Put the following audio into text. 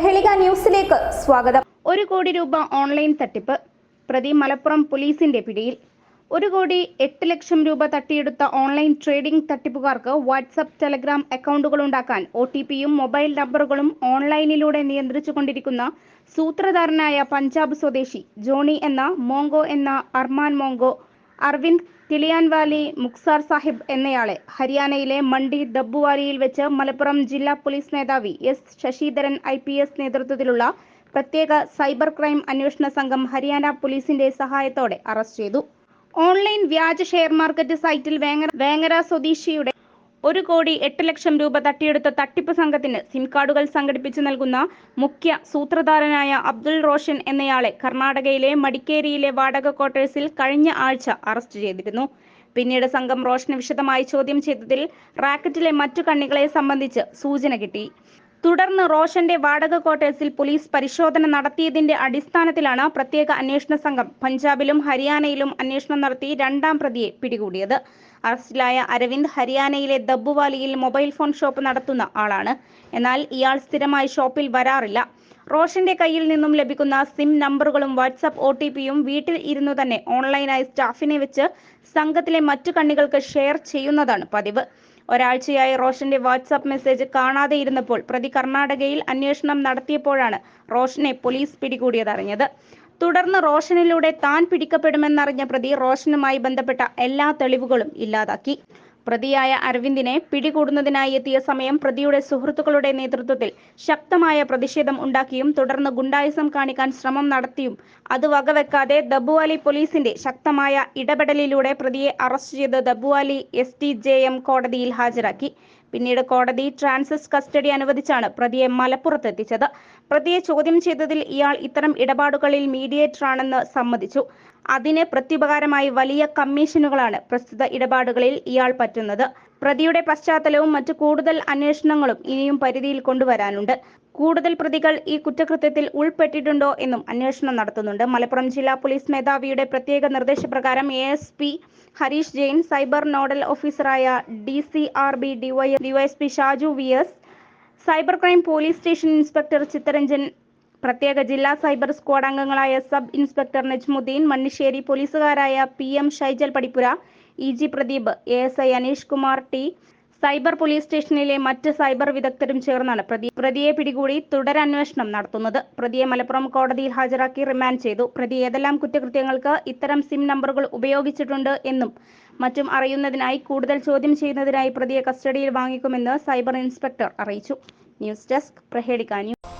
Prahelika ന്യൂസിലേക്ക് സ്വാഗതം. ഒരു കോടി രൂപ ഓൺലൈൻ തട്ടിപ്പ്. പ്രതി മലപ്പുറം പോലീസിന്റെ പിടിയിൽ. ഒരു കോടി എട്ട് ലക്ഷം രൂപ തട്ടിയെടുത്ത ഓൺലൈൻ ട്രേഡിംഗ് തട്ടിപ്പുകാർക്ക് വാട്സപ്പ് ടെലഗ്രാം അക്കൗണ്ടുകൾ ഉണ്ടാക്കാൻ ഒ ടി പിയും മൊബൈൽ നമ്പറുകളും ഓൺലൈനിലൂടെ നിയന്ത്രിച്ചുകൊണ്ടിരിക്കുന്ന സൂത്രധാരനായ പഞ്ചാബ് സ്വദേശി ജോണി എന്ന മോങ്കോ എന്ന അർമാൻ മോങ്കോ അർവിന്ദ് കിളിയാൻവാലി മുക്സാർ സാഹിബ് എന്നയാളെ ഹരിയാനയിലെ മണ്ഡി ദബ്ബുവാലിയിൽ വെച്ച് മലപ്പുറം ജില്ലാ പോലീസ് മേധാവി S Sasidharan I P S നേതൃത്വത്തിലുള്ള പ്രത്യേക സൈബർ ക്രൈം അന്വേഷണ സംഘം ഹരിയാന പോലീസിന്റെ സഹായത്തോടെ അറസ്റ്റ് ചെയ്തു. ഓൺലൈൻ വ്യാജ ഷെയർ മാർക്കറ്റ് സൈറ്റിൽ വേങ്ങര സ്വദേശിയുടെ ഒരു കോടി എട്ട് ലക്ഷം രൂപ തട്ടിയെടുത്ത തട്ടിപ്പ് സംഘത്തിന് സിം കാർഡുകൾ സംഘടിപ്പിച്ചു നൽകുന്ന മുഖ്യ സൂത്രധാരനായ അബ്ദുൾ റോഷൻ എന്നയാളെ കർണാടകയിലെ മടിക്കേരിയിലെ വാടക ക്വാർട്ടേഴ്സിൽ കഴിഞ്ഞ ആഴ്ച അറസ്റ്റ് ചെയ്തിരുന്നു. പിന്നീട് സംഘം റോഷനെ വിശദമായി ചോദ്യം ചെയ്തതിൽ റാക്കറ്റിലെ മറ്റു കണ്ണികളെ സംബന്ധിച്ച് സൂചന കിട്ടി. തുടർന്ന് റോഷന്റെ വാടക ക്വാർട്ടേഴ്സിൽ പോലീസ് പരിശോധന നടത്തിയതിന്റെ അടിസ്ഥാനത്തിലാണ് പ്രത്യേക അന്വേഷണ സംഘം പഞ്ചാബിലും ഹരിയാനയിലും അന്വേഷണം നടത്തി രണ്ടാം പ്രതിയെ പിടികൂടിയത്. അറസ്റ്റിലായ അരവിന്ദ് ഹരിയാനയിലെ ദബ്ബുവാലിയിൽ മൊബൈൽ ഫോൺ ഷോപ്പ് നടത്തുന്ന ആളാണ്. എന്നാൽ ഇയാൾ സ്ഥിരമായി ഷോപ്പിൽ വരാറില്ല. റോഷന്റെ കയ്യിൽ നിന്നും ലഭിക്കുന്ന സിം നമ്പറുകളും വാട്സ്ആപ്പ് ഒ ടി പിയും വീട്ടിൽ ഇരുന്നു തന്നെ ഓൺലൈനായി സ്റ്റാഫിനെ വെച്ച് സംഘത്തിലെ മറ്റു കണ്ണികൾക്ക് ഷെയർ ചെയ്യുന്നതാണ് പതിവ്. ഒരാഴ്ചയായി റോഷന്റെ വാട്സാപ്പ് മെസ്സേജ് കാണാതെ ഇരുന്നപ്പോൾ പ്രതി കർണാടകയിൽ അന്വേഷണം നടത്തിയപ്പോഴാണ് റോഷനെ പോലീസ് പിടികൂടിയതറിഞ്ഞത്. തുടർന്ന് റോഷനിലൂടെ താൻ പിടിക്കപ്പെടുമെന്നറിഞ്ഞ പ്രതി റോഷനുമായി ബന്ധപ്പെട്ട എല്ലാ തെളിവുകളും ഇല്ലാതാക്കി. പ്രതിയായ അരവിന്ദിനെ പിടികൂടുന്നതിനായി എത്തിയ സമയം പ്രതിയുടെ സുഹൃത്തുക്കളുടെ നേതൃത്വത്തിൽ ശക്തമായ പ്രതിഷേധം ഉണ്ടാക്കിയും തുടർന്ന് ഗുണ്ടായിസം കാണിക്കാൻ ശ്രമം നടത്തിയും അത് വകവെക്കാതെ ദബുവാലി പോലീസിന്റെ ശക്തമായ ഇടപെടലിലൂടെ പ്രതിയെ അറസ്റ്റ് ചെയ്ത് Dabwali S T J M കോടതിയിൽ ഹാജരാക്കി. പിന്നീട് കോടതി ട്രാൻസിസ് കസ്റ്റഡി അനുവദിച്ചാണ് പ്രതിയെ മലപ്പുറത്തെത്തിച്ചത്. പ്രതിയെ ചോദ്യം ചെയ്തതിൽ ഇയാൾ ഇത്തരം ഇടപാടുകളിൽ മീഡിയേറ്ററാണെന്ന് സമ്മതിച്ചു. അതിന് പ്രത്യുപകാരമായി വലിയ കമ്മീഷനുകളാണ് പ്രസ്തുത ഇടപാടുകളിൽ ഇയാൾ പറ്റുന്നത്. പ്രതിയുടെ പശ്ചാത്തലവും മറ്റു കൂടുതൽ അന്വേഷണങ്ങളും ഇനിയും പരിധിയിൽ കൊണ്ടുവരാനുണ്ട്. കൂടുതൽ പ്രതികൾ ഈ കുറ്റകൃത്യത്തിൽ ഉൾപ്പെട്ടിട്ടുണ്ടോ എന്നും അന്വേഷണം നടത്തുന്നുണ്ട്. മലപ്പുറം ജില്ലാ പോലീസ് മേധാവിയുടെ പ്രത്യേക നിർദ്ദേശപ്രകാരം A S P Harish Jain cyber nodal ഓഫീസറായ D C R B DY DySP Shaju V S cyber crime police station inspector Chittaranjan പ്രത്യേക ജില്ലാ സൈബർ സ്ക്വാഡ് അംഗങ്ങളായ sub inspector Najmuddin Mannisseri പോലീസുകാരായ P M Shaijal Padippura E G Pradeep A S I Aneesh Kumar T cyber police സ്റ്റേഷനിലെ മറ്റ് cyber വിദഗ്ധരും ചേർന്നാണ് പ്രതി പ്രതിയെ പിടികൂടി തുടരന്വേഷണം നടത്തുന്നത്. പ്രതിയെ മലപ്പുറം കോടതിയിൽ ഹാജരാക്കി റിമാൻഡ് ചെയ്തു. പ്രതി ഏതെല്ലാം കുറ്റകൃത്യങ്ങൾക്ക് ഇത്തരം സിം നമ്പറുകൾ ഉപയോഗിച്ചിട്ടുണ്ട് എന്നും മറ്റും അറിയുന്നതിനായി കൂടുതൽ ചോദ്യം ചെയ്യുന്നതിനായി പ്രതിയെ കസ്റ്റഡിയിൽ വാങ്ങിക്കുമെന്ന് സൈബർ ഇൻസ്പെക്ടർ അറിയിച്ചു. News desk Prahelika news.